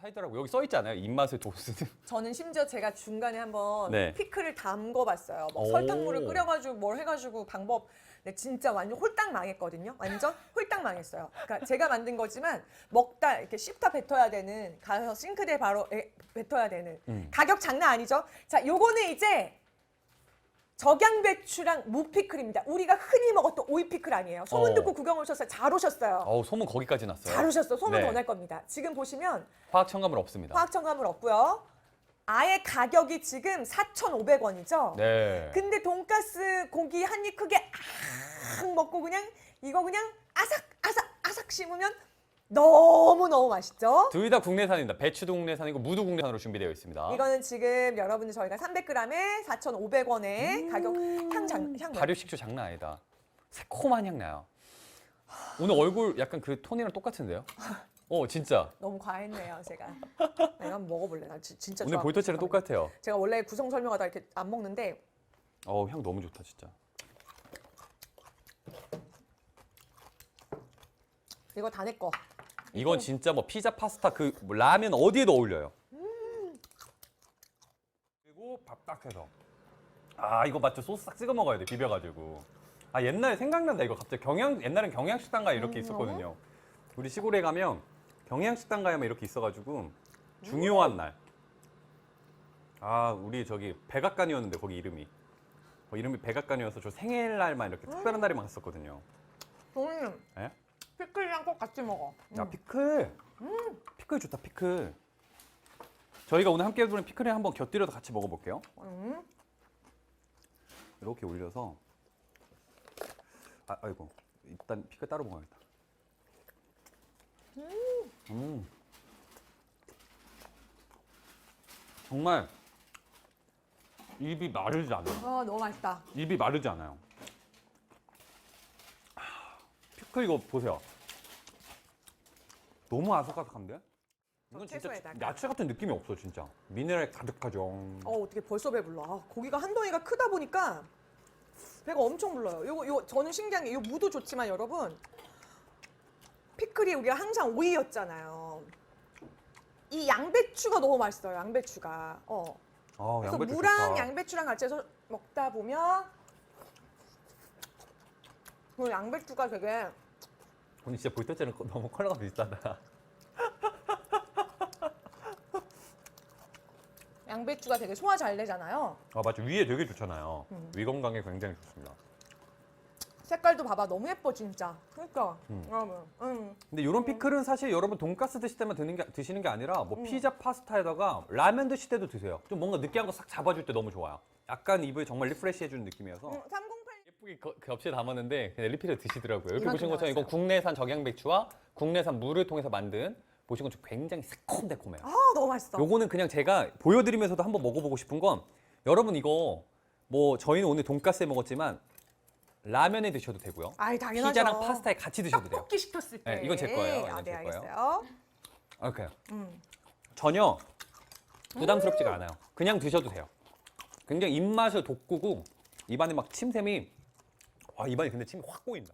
사 있더라고. 여기 써 있잖아요. 입맛의 도수는. 저는 심지어 제가 중간에 한번 네. 피클을 담궈봤어요. 뭐 오. 설탕물을 끓여가지고 뭘 해가지고 방법. 근데 진짜 완전 홀딱 망했거든요. 완전 홀딱 망했어요. 그러니까 제가 만든 거지만 먹다 이렇게 씹다 뱉어야 되는 가서 싱크대 바로 에, 뱉어야 되는 음. 가격 장난 아니죠? 자, 요거는 이제 적양배추랑 무피클입니다. 우리가 흔히 먹었던 오이 피클 아니에요. 소문 어. 듣고 구경 오셨어요. 잘 오셨어요. 어우, 소문 거기까지 났어요. 잘 오셨어. 소문 네. 더 날 겁니다. 지금 보시면 화학 첨가물 없습니다. 화학 첨가물 없고요. 아예 가격이 지금 4,500원이죠. 네. 근데 돈가스 고기 한 입 크게 악 먹고 그냥 이거 그냥 아삭 아삭 아삭 씹으면 너무 너무 맛있죠. 둘 다 국내산입니다. 배추도 국내산이고 무도 국내산으로 준비되어 있습니다. 이거는 지금 여러분들 저희가 300g에 4,500원에 음. 가격 향 장 향 발효 식초 장난 아니다. 새콤한 향 나요. 오늘 얼굴 약간 그 톤이랑 똑같은데요? 어, 진짜. 너무 과했네요, 제가. 내가 한번 먹어볼래. 나 지- 진짜 오늘 좋아. 볼터치랑 똑같아요. 제가 원래 구성 설명하다 이렇게 안 먹는데 어, 향 너무 좋다, 진짜. 이거 다 내 거. 이건 진짜 뭐 피자, 파스타, 그뭐 라면 어디에도 어울려요. 그리고 밥 딱 해서. 아, 이거 맞죠? 소스 싹 찍어 먹어야 돼, 비벼가지고. 아, 옛날에 생각난다, 이거 갑자기. 경양, 옛날엔 경양식당 가에 이렇게 음, 있었거든요. 우리 시골에 가면 경양식당 가야만 이렇게 있어가지고 중요한 날. 아, 우리 저기 백악관이었는데, 거기 이름이. 어, 이름이 백악관이어서 저 생일날만 이렇게 특별한 날에만 갔었거든요. 음, 예? 피클이랑 꼭 같이 먹어. 야 음. 피클 피클 좋다 피클 저희가 오늘 함께 해보는 피클을 한번 곁들여서 같이 먹어볼게요 음. 이렇게 올려서 아, 아이고 일단 피클 따로 먹어야겠다 음. 정말 입이 마르지 않아요 아 너무 맛있다. 입이 마르지 않아요 아, 피클 이거 보세요 너무 아삭아삭한데? 이건 진짜 채소에다가. 야채 같은 느낌이 없어 진짜 미네랄 가득하죠 어 어떻게 벌써 배불러? 아, 고기가 한 덩이가 크다 보니까 배가 엄청 불러요. 요거 요 저는 신기한 게 요 무도 좋지만 여러분 피클이 우리가 항상 오이였잖아요. 이 양배추가 너무 맛있어요. 양배추가. 어. 아, 그래서 양배추 무랑 좋다. 양배추랑 같이 해서 먹다 보면 그 양배추가 되게 오늘 진짜 볼 때째는 너무 컬러가 비슷하다 양배추가 되게 소화 잘 되잖아요. 아 맞죠 위에 되게 좋잖아요 음. 위 건강에 굉장히 좋습니다 색깔도 봐봐 너무 예뻐 진짜. 그러니까 음. 여러분. 음. 근데 이런 피클은 사실 여러분 돈가스 드실 때만 드는 게, 드시는 게 아니라 뭐 음. 피자 파스타에다가 라면 드실 때도 드세요 좀 뭔가 느끼한 거 싹 잡아줄 때 너무 좋아요 약간 입을 정말 리프레시 해주는 느낌이어서 음, 308 예쁘게 거- 겹치에 담았는데 그냥 리필을 드시더라고요. 이렇게 이만큼 보시는 것처럼 이건. 국내산 적양배추와 국내산 물을 통해서 만든 보시는 것처럼 굉장히 새콤달콤해요. 아 너무 맛있어. 요거는 그냥 제가 보여드리면서도 한번 먹어보고 싶은 건 여러분 이거 뭐 저희는 오늘 돈가스에 먹었지만 라면에 드셔도 되고요. 아이 당연하죠. 피자랑 파스타에 같이 드셔도 돼요. 떡볶이 시켰을 때. 네, 이건 제 거예요. 아, 이건 네제 거예요. 알겠어요. 오케이. 음. 전혀 부담스럽지가 않아요. 그냥 드셔도 돼요. 굉장히 입맛을 돋구고 입안에 막 침샘이 와 입안에 근데 침이 확 고인다.